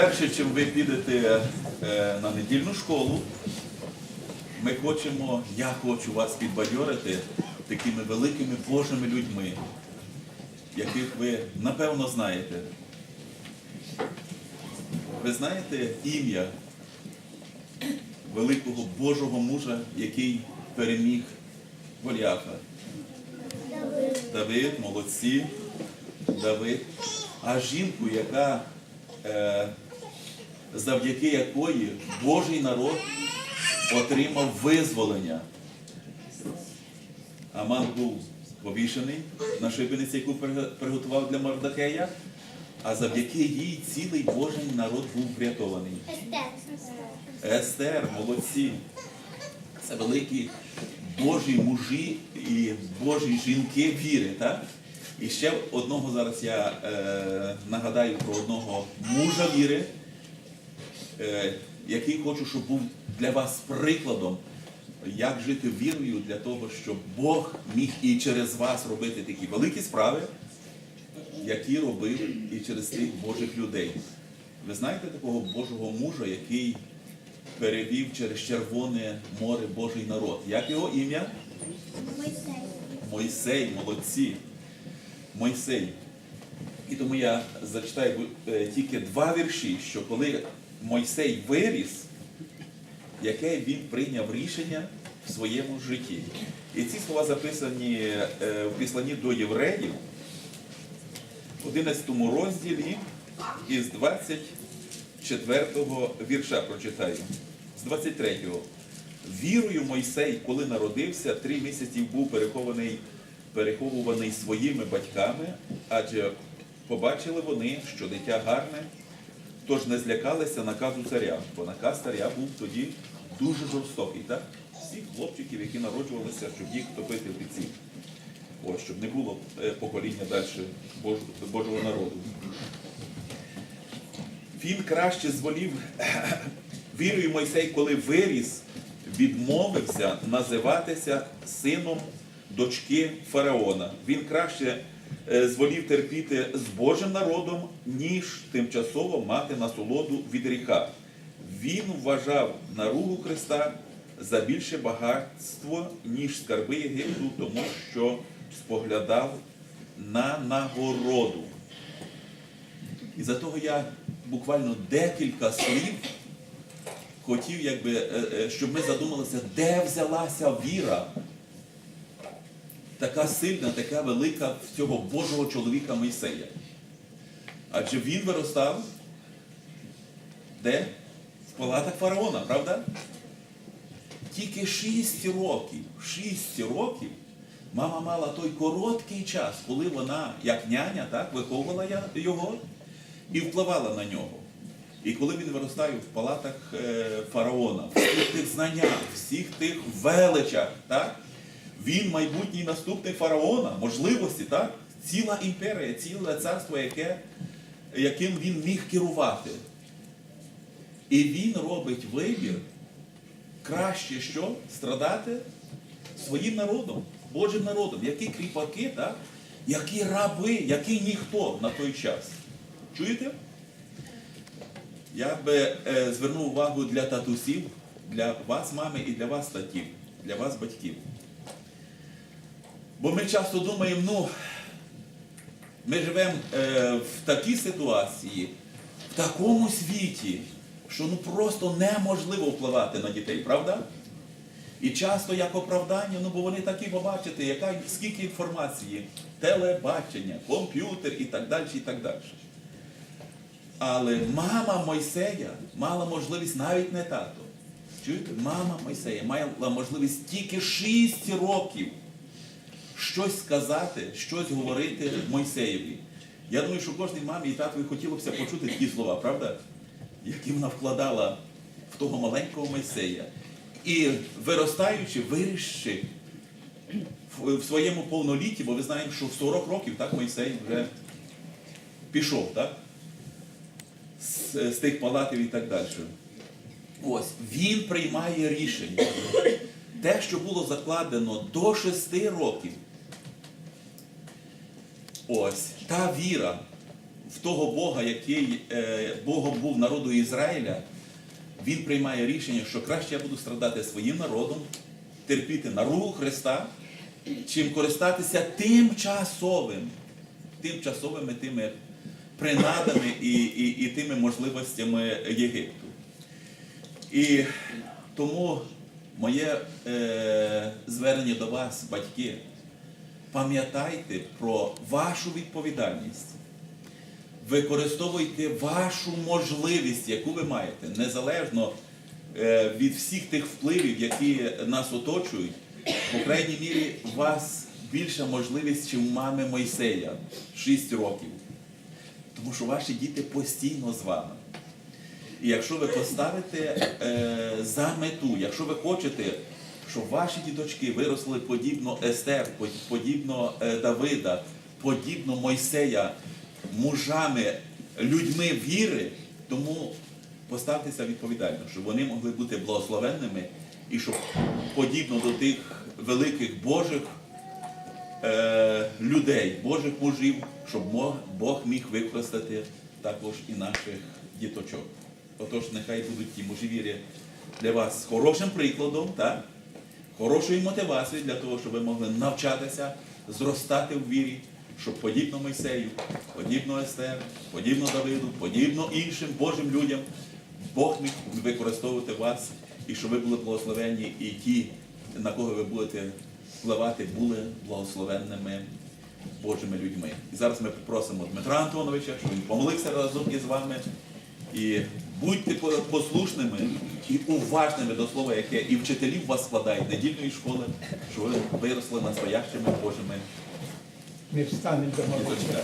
перше, чим ви підете е, на недільну школу, ми хочемо, я хочу вас підбадьорити такими великими Божими людьми, яких ви напевно знаєте. Ви знаєте ім'я великого Божого мужа, який переміг Голіафа? Давид, молодці, Давид. А жінку, яка е, завдяки якої Божий народ отримав визволення. Аман був повішений на шибениці, яку приготував для Мордахея, а завдяки їй цілий Божий народ був врятований. Естер, молодці. Це великі Божі мужі і Божі жінки віри. Так? І ще одного зараз я е, нагадаю про одного мужа віри, який хочу, щоб був для вас прикладом, як жити вірою для того, щоб Бог міг і через вас робити такі великі справи, які робив і через тих Божих людей. Ви знаєте такого Божого мужа, який перевів через Червоне море Божий народ. Як його ім'я? Мойсей, Мойсей, молодці. Мойсей. І тому я зачитаю е, тільки два вірші, що коли Мойсей виріс, яке він прийняв рішення в своєму житті. І ці слова записані е, в післанні до євреїв, в 11 розділі із 24 вірша прочитаю. З 23-го. Вірою Мойсей, коли народився, три місяці був перехований, переховуваний своїми батьками, адже побачили вони, що дитя гарне, тож не злякалися наказу царя, бо наказ царя був тоді дуже жорстокий. Так? Всіх хлопчиків, які народжувалися, щоб їх топити в піці. Ось, щоб не було е, покоління далі Бож- Божого народу. Він краще зволів вірою Мойсей, коли виріс, відмовився називатися сином дочки фараона. Він краще зволів терпіти з Божим народом, ніж тимчасово мати насолоду від гріха. Він вважав наругу Христа за більше багатство, ніж скарби Єгипту, тому що споглядав на нагороду. І за того я буквально декілька слів хотів, якби, е, е, щоб ми задумалися, де взялася віра. Така сильна, така велика в цього Божого чоловіка Мойсея. Адже він виростав де? В палатах фараона, правда? Тільки 6 років, 6 років мама мала той короткий час, коли вона, як няня, так, виховувала його і впливала на нього. І коли він виростає в палатах е, фараона, в всіх тих знаннях, всіх тих величах, так, він майбутній наступник фараона, можливості, так, ціла імперія, ціле царство, яке, яким він міг керувати. І він робить вибір краще що? Страдати своїм народом, Божим народом, які кріпаки, так? які раби, які ніхто на той час. Чуєте? Я би е, звернув увагу для татусів, для вас, мами, і для вас, татів, для вас, батьків. Бо ми часто думаємо, ну, ми живемо е, в такій ситуації, в такому світі, що ну просто неможливо впливати на дітей, правда? І часто як оправдання, ну бо вони такі, бо бачите, яка, скільки інформації, телебачення, комп'ютер і так далі, і так далі. Але мама Мойсея мала можливість навіть не тато. Чуєте? Мама Мойсея мала можливість тільки 6 років щось сказати, щось говорити Мойсеєві. Я думаю, що кожній мамі і татові хотілося почути такі слова, правда? Які вона вкладала в того маленького Мойсея. І виростаючи, вирішивши в, своєму повнолітті, бо ви знаєте, що в 40 років так Мойсей вже пішов, так? З, з тих палатів і так далі. Ось, він приймає рішення. Те, що було закладено до 6 років, ось, та віра в того Бога, який е, Богом був народу Ізраїля, він приймає рішення, що краще я буду страдати своїм народом, терпіти наругу Христа, чим користатися тимчасовим, тимчасовими тими принадами і, і, і тими можливостями Єгипту. І тому моє е, звернення до вас, батьки, пам'ятайте про вашу відповідальність. Використовуйте вашу можливість, яку ви маєте, незалежно е, від всіх тих впливів, які нас оточують. По крайній мірі, у вас більша можливість, ніж у мами Мойсея 6 років. Тому що ваші діти постійно з вами. І якщо ви поставите е, за мету, якщо ви хочете, щоб ваші діточки виросли подібно Естер, подібно е, Давида, подібно Мойсея, мужами, людьми віри, тому поставтеся відповідально, щоб вони могли бути благословенними і щоб подібно до тих великих Божих е, людей, Божих мужів, щоб Бог міг використати також і наших діточок. Отож, нехай будуть ті мужі віри для вас хорошим прикладом, так? Хорошою мотивацією для того, щоб ви могли навчатися, зростати в вірі, щоб подібно Мойсею, подібно Естер, подібно Давиду, подібно іншим Божим людям, Бог міг використовувати вас, і щоб ви були благословенні, і ті, на кого ви будете впливати, були благословенними Божими людьми. І зараз ми попросимо Дмитра Антоновича, щоб він помолився разом із вами. І будьте послушними і уважними до слова, яке і вчителів вас складають недільної школи, що ви виросли настоящими Божими Ми встанемо до.